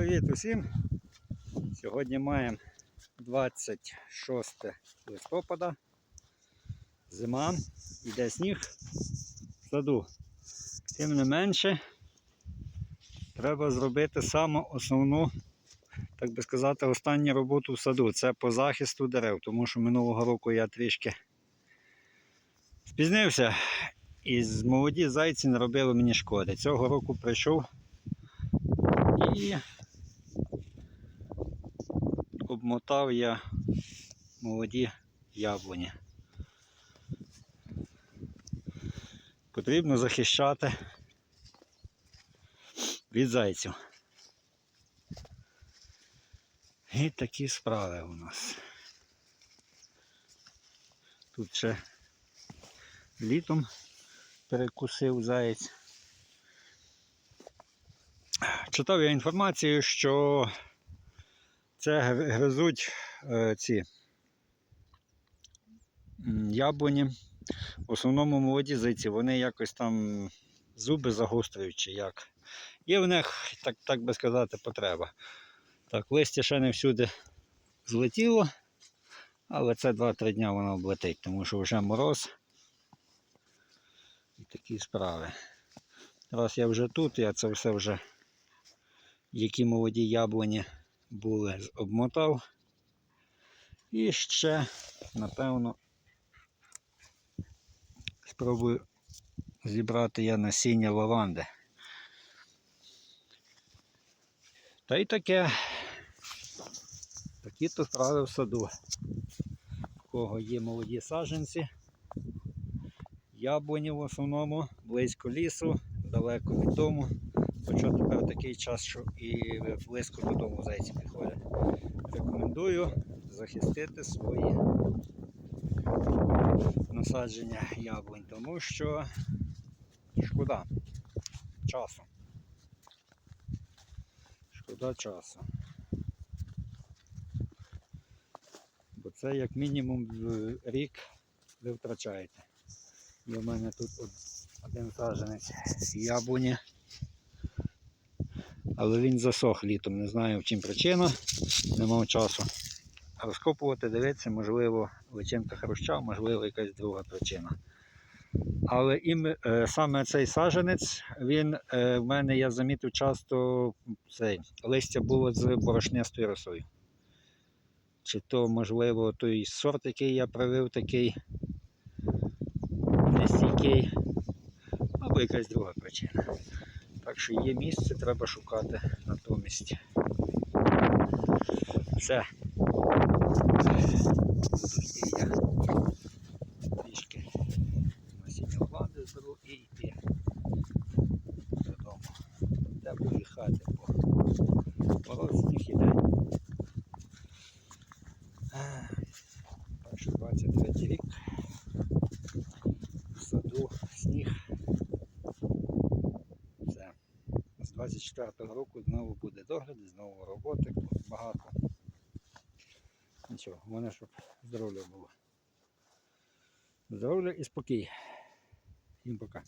Привіт усім! Сьогодні маємо 26 листопада. Зима, йде сніг в саду. Тим не менше, треба зробити саму основну, так би сказати, останню роботу в саду. Це по захисту дерев, тому що минулого року я трішки спізнився і молоді зайці не робили мені шкоди. Цього року прийшов і обмотав я молоді яблуні. Потрібно захищати від зайців. І такі справи у нас. Тут ще літом перекусив заєць. Читав я інформацію, що це гризуть е, ці яблуні. В основному молоді зайці, вони якось там зуби загострюють чи як. Є в них, так, так би сказати, потреба. Так, листя ще не всюди злетіло, але це 2-3 дня воно облетить, тому що вже мороз. І такі справи. Раз я вже тут, я це все вже які молоді яблуні були, обмотав. І ще, напевно, спробую зібрати я насіння лаванди. Та й таке. Такі то справи в саду. У кого є молоді саджанці, яблуні в основному, близько лісу, далеко від дому. Хоча тепер такий час, що і близько додому зайці підходять. Рекомендую захистити свої насадження яблунь, тому що шкода часу. Шкода часу. Бо це як мінімум рік ви втрачаєте. І у мене тут один саджанець яблуні. Але він засох літом, не знаю в чим причина, не мав часу. Розкопувати, дивитися, можливо, личинка хруща, можливо, якась друга причина. Але ім, е, саме цей саджанець, він е, в мене, я замітив часто, цей, листя було з борошнистою росою. Чи то, можливо, той сорт, який я привив, такий нестійкий, або якась друга причина. Так що є місце, треба шукати натомість. Все. Тоді я трішки насіння влади зберу і йти додому. Треба поїхати, бо мороз сніг іде. А, Так що 23 рік. В саду сніг. Все. З 24-го року знову буде догляд, знову роботи багато. Нічого, головне, щоб здоров'я було. Здоров'я і спокій. Всім пока.